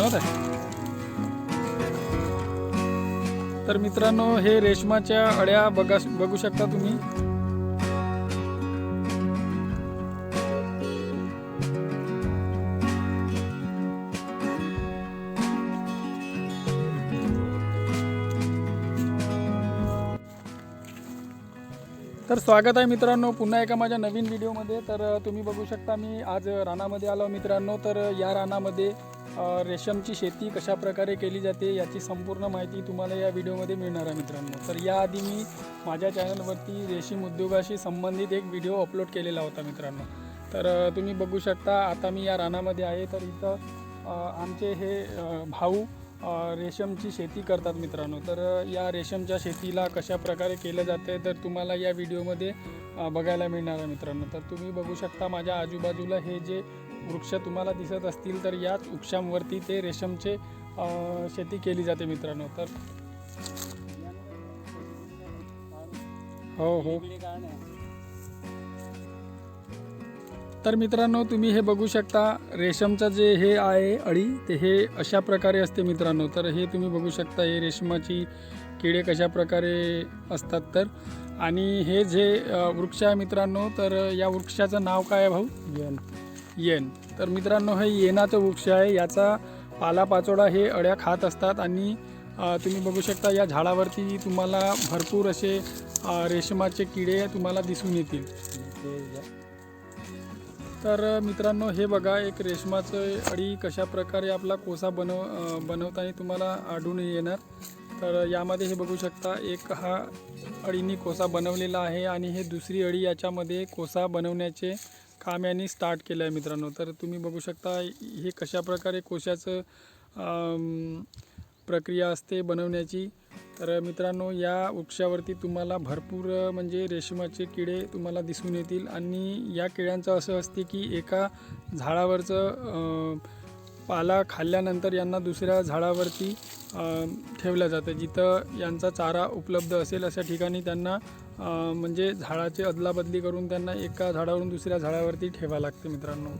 बनवत आहे. तर मित्रांनो हे रेशमाच्या अड्या बघा बघू शकता तुम्ही. तर स्वागत आहे मित्रांनो पुन्हा एका माझ्या नवीन व्हिडिओमध्ये. तर तुम्ही बघू शकता मी आज रानामध्ये आलो मित्रांनो. तर या रानामध्ये रेशमची शेती कशा प्रकारे केली जाते याची संपूर्ण माहिती तुम्हाला या व्हिडिओमध्ये मिळणार आहे मित्रांनो. तर याआधी मी माझ्या चॅनलवरती रेशीम उद्योगाशी संबंधित एक व्हिडिओ अपलोड केलेला होता मित्रांनो. तर तुम्ही बघू शकता आता मी या रानामध्ये आहे. तर इथं आमचे हे भाऊ रेशमची शेती करतात मित्रांनो. तर या रेशमच्या शेतीला कशा प्रकारे केलं जाते तर तुम्हाला या व्हिडिओमध्ये बघायला मिळणार आहे मित्रांनो. तर तुम्ही बघू शकता माझ्या आजूबाजूला हे जे वृक्ष तुम्हाला दिसत असतील तर याच वृक्षांवरती ते रेशमचे शेती केली जाते मित्रांनो. तर हो हो. तर मित्रांनो तुम्ही हे बघू शकता रेशमचं जे हे आहे अळी ते हे अशा प्रकारे असते मित्रांनो. तर हे तुम्ही बघू शकता हे रेशमाची किडे कशा प्रकारे असतात तर. आणि हे जे वृक्ष आहे मित्रांनो तर या वृक्षाचं नाव काय आहे भाऊ? येन. येन. तर मित्रांनो हे येनाचं वृक्ष आहे. याचा पालापाचोळा हे अळ्या खात असतात आणि तुम्ही बघू शकता या झाडावरती तुम्हाला भरपूर असे रेशमाचे किडे तुम्हाला दिसून येतील. तर मित्रांनो हे बघा एक रेशमाचं अळी कशा प्रकारे आपला कोसा बनव बनवताना तुम्हाला आढळून येणार. तर यामध्ये हे बघू शकता एक हा अळीनी कोसा बनवलेला आहे आणि हे दुसरी अळी याच्यामध्ये कोसा बनवण्याचे काम यांनी स्टार्ट केलं आहे मित्रांनो. तर तुम्ही बघू शकता हे कशा प्रकारे कोशाचं प्रक्रिया असते बनवण्याची. तर मित्रांनो या वृक्षावरती तुम्हाला भरपूर म्हणजे रेशमाचे किडे तुम्हाला दिसून येतील. आणि या किड्यांचं असं असते की एका झाडावरचं पाला खाल्ल्यानंतर यांना दुसऱ्या झाडावरती ठेवलं जातं. जिथं यांचा चारा उपलब्ध असेल अशा ठिकाणी त्यांना म्हणजे झाडाची अदलाबदली करून त्यांना एका झाडावरून दुसऱ्या झाडावरती ठेवावं लागते मित्रांनो.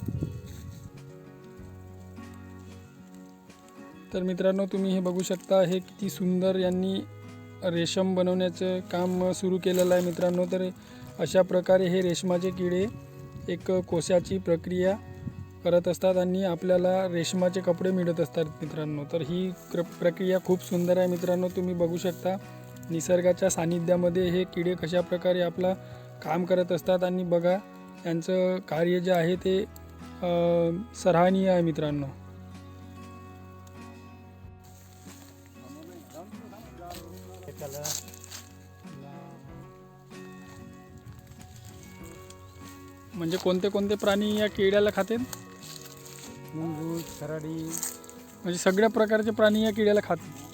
तर मित्रांनो तुम्ही हे बघू शकता हे किती सुंदर यांनी रेशम बनवण्याचं काम सुरू केलेलं आहे मित्रांनो. तर अशा प्रकारे हे रेशमाचे किडे एक कोशाची प्रक्रिया करत असतात आणि आपल्याला रेशमाचे कपडे मिळत असतात मित्रांनो. तर ही क्र प्रक्रिया खूप सुंदर आहे मित्रांनो तुम्ही बघू शकता. निसर्गाच्या सानिध्यामध्ये हे किडे कशा प्रकारे आपला काम करत असतात आणि बघा यांचं कार्य जे आहे ते सराहनीय आहे मित्रांनो. म्हणजे कोणते कोणते प्राणी या किड्याला खातात मुंगूस खराडी. म्हणजे सगळ्या प्रकारचे प्राणी या किड्याला खातात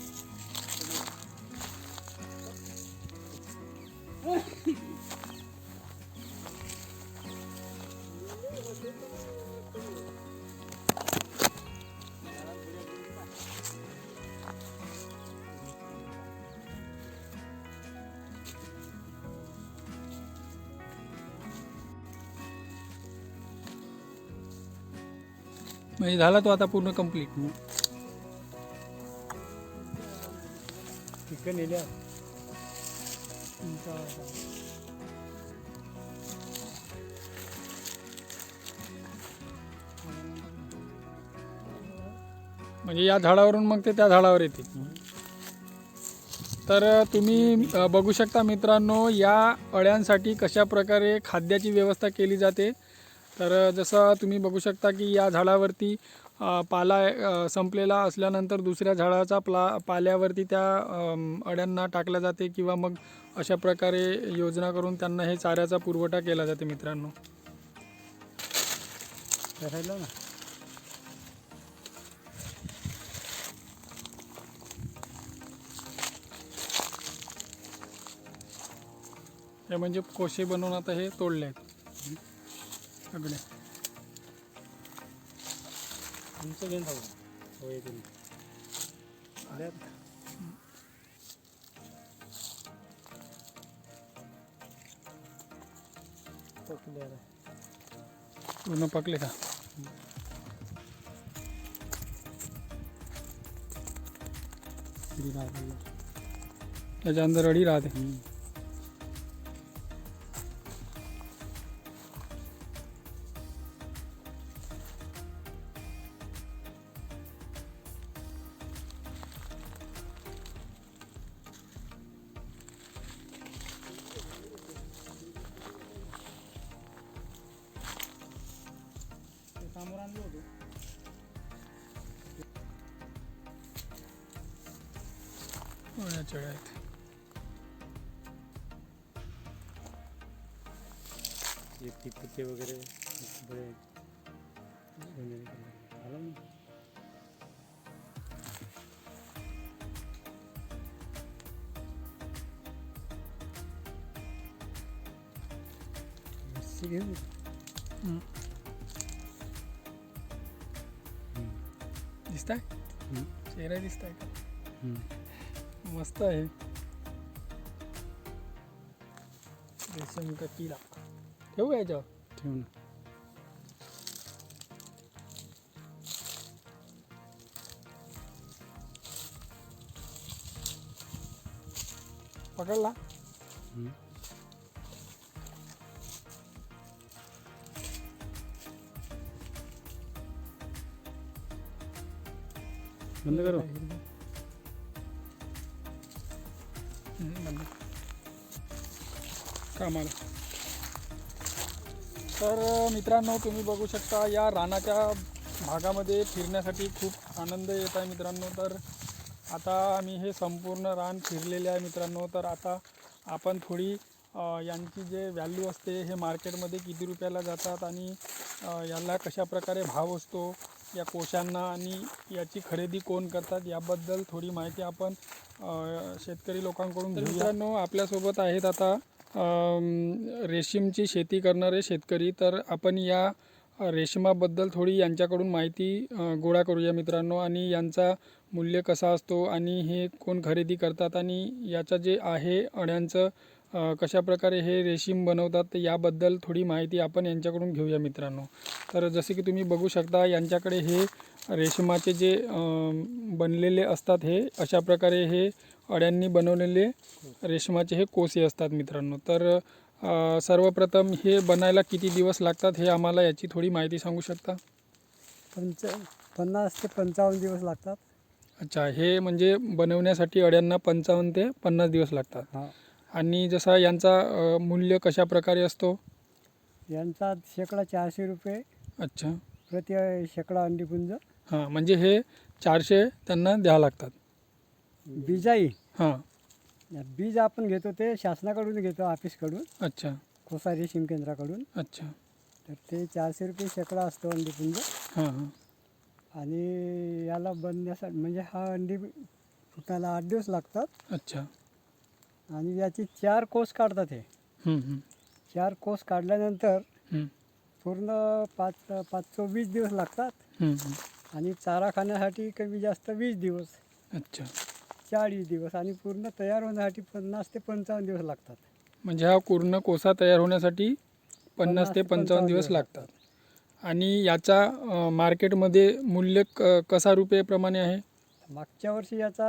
म्हणजे झाला तो आता पूर्ण कंप्लीट नेल्या म्हणजे या झाडावरून मग ते त्या झाडावर येतील. तर तुम्ही बघू शकता मित्रांनो या अळ्यांसाठी कशा प्रकारे खाद्याची व्यवस्था केली जाते? तर जसं तुम्ही बघू शकता की या झाडावरती पाला संपलेला असल्यानंतर दुसऱ्या झाडाचा प्ला पाल्यावरती त्या अम, अळ्यांना टाकल्या जाते किंवा मग अशा प्रकारे योजना करून त्यांना हे चाऱ्याचा पुरवठा केला जाते मित्रांनो. ना? हे म्हणजे कोशे बनवून आता हे तोडले आहेत. तुमचं घेऊन जाऊ. हो आता. पूर्ण पकले का? अडी राहिलेलं. याच्या अंदर अडी राहते. हम्म. ते समोर आणलं होतं अळ्या चळ्या आहेत हे पिपते वगैरे बरे वगैरे केलं. आलं ना? मिरची घेऊ दिसताय? हम्म. चेहरा दिसताय का? हम्म. मस्त आहे. रेशीम का किडा. ठेवू का याच्यावर? ठेव ना. पकडला? बंद करो। कामाला. तर मित्रांनो तुम्ही बघू शकता या रानाच्या भागामध्ये फिरण्यासाठी खूप आनंद येत आहे मित्रांनो. तर आता आम्ही हे संपूर्ण रान फिरलेले आहे मित्रांनो. तर आता आपण थोडी यांची जे व्हॅल्यू असते हे मार्केटमध्ये किती रुपयाला जातात आणि याला कशा प्रकारे भाव असतो या कोशांना आणि याची खरेदी कोण करतात याबद्दल थोडी माहिती आपण शेतकरी लोकांकडून मित्रांनो आपल्यासोबत आहेत आता रेशीमची शेती करणारे शेतकरी. तर आपण या रेशमाबद्दल थोडी यांच्याकडून माहिती गोळा करूया मित्रांनो. आणि यांचा मूल्य कसा असतो आणि हे कोण खरेदी करतात आणि याचं जे आहे अड्यांचं अ, कशा प्रकारे हे रेशीम बनवतात याबद्दल थोडी माहिती आपण यांच्याकडून घेऊया मित्रांनो. तर जसे की तुम्ही बघू शकता यांच्याकडे हे रेशमाचे जे बनलेले असतात हे अशा प्रकारे हे अड्यांनी बनवलेले रेशमाचे हे कोसे असतात मित्रांनो. तर सर्वप्रथम हे बनायला किती दिवस लागतात हे आम्हाला याची थोडी माहिती सांगू शकता? पंच पन्नास ते पंचावन्न दिवस लागतात. अच्छा हे म्हणजे बनवण्यासाठी अड्यांना पंचावन्न ते पन्नास दिवस लागतात. हा. आणि जसा यांचा मूल्य कशा प्रकारे असतो? यांचा शेकडा चारशे रुपये. अच्छा. प्रति शेकडा अंडीपुंज. हां म्हणजे हे चारशे त्यांना द्यावं लागतात. बीजाई. हां. बीज आपण घेतो ते शासनाकडून घेतो ऑफिसकडून. अच्छा. कोसा रेशीम केंद्राकडून. अच्छा. तर ते चारशे रुपये शेकडा असतो अंडीपुंज. हां हां. आणि याला बनण्यासाठी म्हणजे हा अंडी फुटायला आठ दिवस लागतात. अच्छा. आणि याची चार कोस काढतात हे. चार कोस काढल्यानंतर पूर्ण पाच पाच चोवीस दिवस लागतात. आणि चारा खाण्यासाठी कमी जास्त वीस दिवस. अच्छा. चाळीस दिवस आणि पूर्ण तयार होण्यासाठी पन्नास ते पंचावन्न दिवस लागतात. म्हणजे हा पूर्ण कोसा तयार होण्यासाठी पन्नास ते पंचावन्न दिवस लागतात. आणि याचा मार्केटमध्ये मूल्य क कसा रुपयेप्रमाणे आहे? मागच्या वर्षी याचा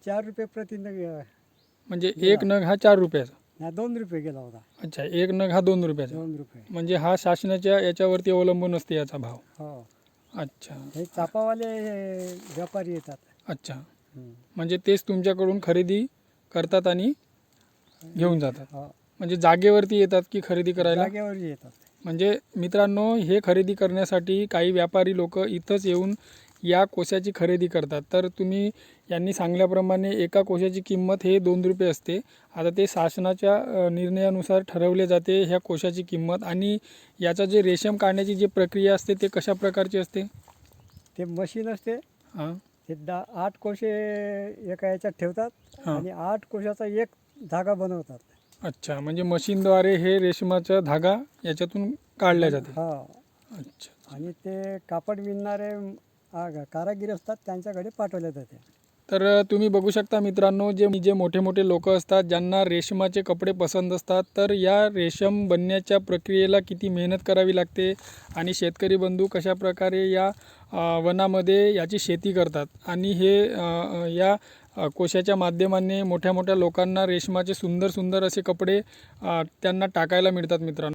चार रुपये प्रति म्हणजे एक नग हा चार रुपयाचा. हा दोन रुपये गेला होता. अच्छा एक नग हा दोन रुपयाचा. दोन रुपये. म्हणजे हा शासनाच्या याच्यावरती अवलंबून असते याचा भाव. हो. अच्छा. हे चापावाले व्यापारी येतात. अच्छा. हम्म. म्हणजे तेच तुमच्याकडून खरेदी करतात आणि घेऊन जातात. हो. म्हणजे जागेवरती येतात की खरेदी करायला? जागेवर येतात. म्हणजे मित्रांनो हे खरेदी करण्यासाठी काही व्यापारी लोक इथंच येऊन या कोशाची खरेदी करतात. तर तुम्ही यांनी सांगल्याप्रमाणे एका कोशाची किंमत हे दोन रुपये असते. आता ते शासनाच्या निर्णयानुसार ठरवले जाते ह्या कोशाची किंमत. आणि याचं जे रेशम काढण्याची जी प्रक्रिया असते ते कशा प्रकारची असते? ते मशीन असते. हां. ते दा आठ कोशे एका याच्यात ठेवतात. आणि आठ कोशाचा एक धागा बनवतात. अच्छा म्हणजे मशीनद्वारे हे रेशमाचा धागा याच्यातून काढला जाते. हा. अच्छा. आणि ते कापड विणणारे आ, कारागीर असतात त्यांच्याकडे पाठवले जाते. तर तुम्ही बघू शकता मित्रांनो जे जे मोठे मोठे लोक असतात ज्यांना रेशमाचे कपडे पसंत असतात तर या रेशम बनण्याच्या प्रक्रियेला किती मेहनत करावी लागते आणि शेतकरी बंधू कशा प्रकारे या वनामध्ये याची शेती करतात आणि हे या कोशाच्या माध्यमाने मोठ्या मोठ्या लोकांना रेशमाचे सुंदर सुंदर असे कपडे त्यांना टाकायला मिळतात मित्रांनो.